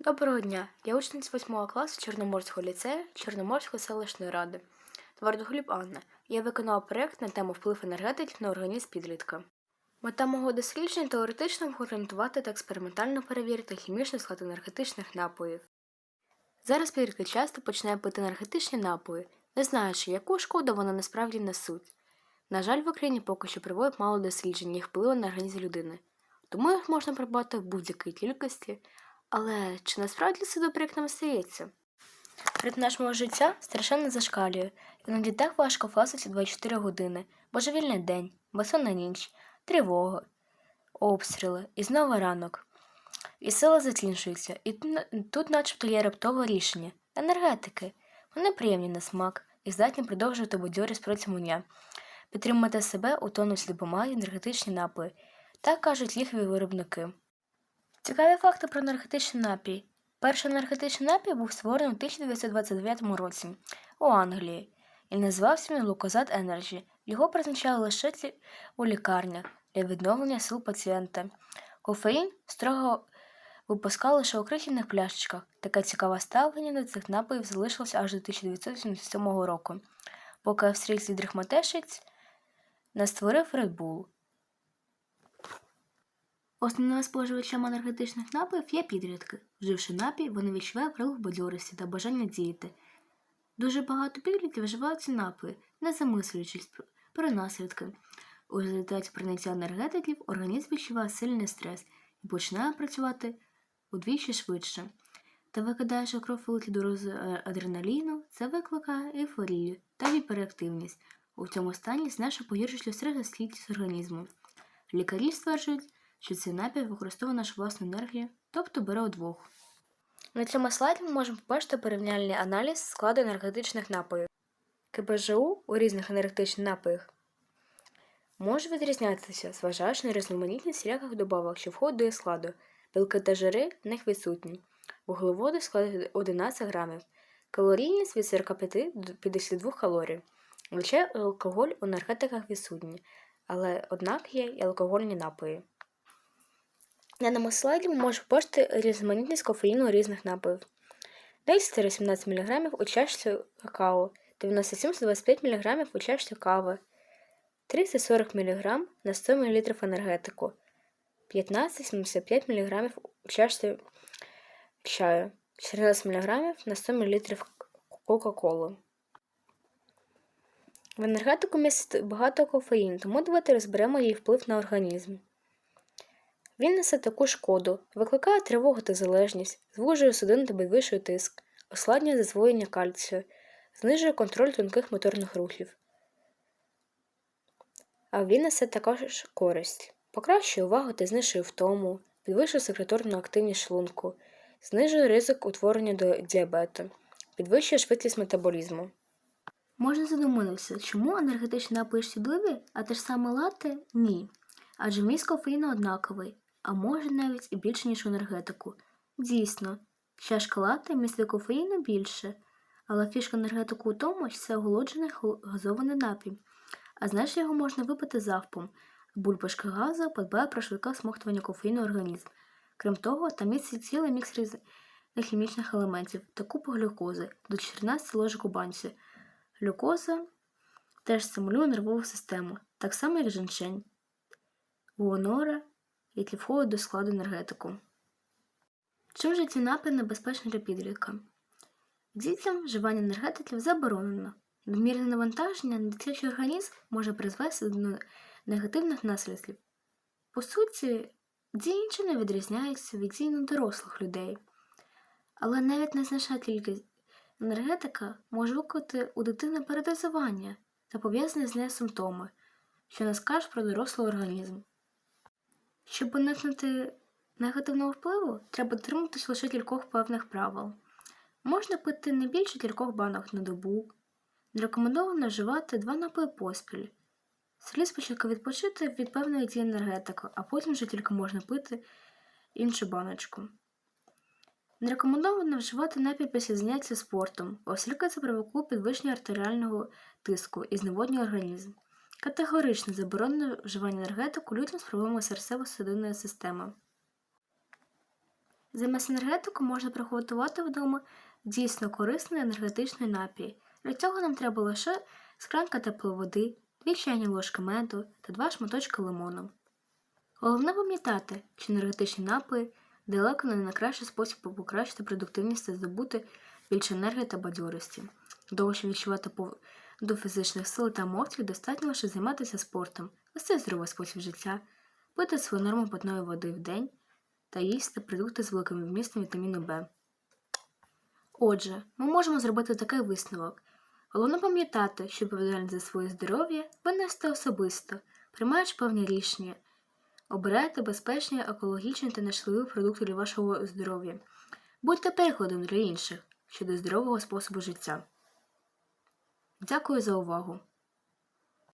Доброго дня! Я учениця 8 класу Чорноморського ліцею Чорноморської селищної ради. Твардогліб Анна. Я виконала проєкт на тему вплив енергетиків на організм підлітка. Мета мого дослідження теоретично обґрунтувати та експериментально перевірити хімічний склад енергетичних напоїв. Зараз підлітки часто починають пити енергетичні напої, не знаючи, яку шкоду вони насправді несуть. На жаль, в Україні поки що проводять мало досліджень їх впливу на організм людини, тому їх можна придбати в будь-якій кількості. Але чи насправді це добре, як нам здається? Ритм нашого життя страшенно зашкалює, іноді так важко вкластися 24 години, божевільний день, безсонна ніч, тривога, обстріли і знову ранок. І сила закінчується, і тут- начебто є раптове рішення. Енергетики. Вони приємні на смак і здатні продовжувати бадьорість протягом дня, підтримувати себе у тонусі допомагають енергетичні напої. Так кажуть ліхові виробники. Цікаві факти про енергетичний напій. Перший енергетичний напій був створений у 1929 році у Англії і називався він Луказат Енерджі. Його призначали лише у лікарнях для відновлення сил пацієнта. Кофеїн строго випускали лише у крихітних пляшечках. Таке цікаве ставлення до цих напоїв залишилося аж до 1977 року, поки австрійський дрихматешець не створив Red Bull. Основними споживачами енергетичних напоїв є підлітки. Вживши напій, вони відчувають прилив бадьорості та бажання діяти. Дуже багато підлітків вживають ці напої, не замислюючись про- наслідки. У результаті прийняття енергетиків організм відчуває сильний стрес і починає працювати удвічі швидше. Та викидаючи кров великі дози е, адреналіну, це викликає ейфорію та гіперактивність. У цьому стані значно погіршується стресостійкість організму. Лікарі стверджують, що цей напій використовує нашу власну енергію, тобто бере удвох. На цьому слайді ми можемо побачити порівняльний аналіз складу енергетичних напоїв. КБЖУ у різних енергетичних напоях може відрізнятися, зважаючи на різноманітність всіляких добавок, що входять до складу. Білки та жири в них відсутні. Вуглеводи складають 11 грамів, калорійність від 45 до 52 калорій. Лише алкоголь у енергетиках відсутній, але однак є і алкогольні напої. На даному слайді ми можемо побачити різноманітність кофеїну різних напоїв. 10-17 мг у чашці какао, 97-25 мг у чашці кави, 30-40 мг на 100 мл енергетику, 15-75 мг у чашці чаю, 14 мг на 100 мл Кока-Коли. В енергетику містить багато кофеїну, тому давайте розберемо її вплив на організм. Він несе таку шкоду, викликає тривогу та залежність, звужує судини та підвищує тиск, ускладнює засвоєння кальцію, знижує контроль тонких моторних рухів. А він несе також користь, покращує увагу та знижує втому, підвищує секреторну активність шлунку, знижує ризик утворення до діабету, підвищує швидкість метаболізму. Можна задуматися, чому енергетичні напої шкідливі, а те ж саме лати – ні. Адже вміст кофеїну однаковий, а може навіть і більше, ніж енергетику. Дійсно, чашка лати містить кофеїну більше, але фішка енергетику у тому, що це оголоджений газований напій, а значить його можна випити завпом. Бульбашка газу подбає про швидке смоктування кофеїну в організм. Крім того, там містить цілий мікс різних хімічних елементів та купу глюкози до 14 ложок у банці. Глюкоза теж стимулює нервову систему, так само як женьшень, гуанора, які входять до складу енергетику. Чим же ці напої небезпечні для підлітка? Дітям вживання енергетиків заборонено. Надмірне навантаження на дитячий організм може призвести до негативних наслідків. По суті, інші не відрізняються від дій дорослих людей. Але навіть незначна кількість енергетика може викликати у дитини передозування та пов'язані з нею симптоми, що не скаже про дорослий організм. Щоб уникнути негативного впливу, треба дотримуватись лише кількох певних правил. Можна пити не більше кількох банок на добу. Не рекомендовано вживати два напої поспіль. Слід спочатку відпочити від певної дії енергетики, а потім вже тільки можна пити іншу баночку. Не рекомендовано вживати напій після заняття спортом, оскільки це провокує підвищення артеріального тиску і зневоднює організм. Категорично заборонено вживання енергетику людям з проблемами серцево-судинної системи. Замість енергетику можна приготувати вдома дійсно корисний енергетичний напій. Для цього нам треба лише склянка тепловоди, дві чайні ложки меду та два шматочки лимону. Головне пам'ятати, що енергетичні напої далеко не найкращий спосіб покращити продуктивність та здобути більше енергії та бадьорості. Щоб відчувати до фізичних сил та емоцій, достатньо лише займатися спортом, вести здоровий спосіб життя, пити свою норму питної води в день та їсти продукти з великим вмістом вітаміну Б. Отже, ми можемо зробити такий висновок. Головне пам'ятати, що відповідальність за своє здоров'я ви несете особисто, приймаючи певні рішення. Обирайте безпечні, екологічні та нешкідливі продукти для вашого здоров'я. Будьте прикладом для інших щодо здорового способу життя. Дякую за увагу!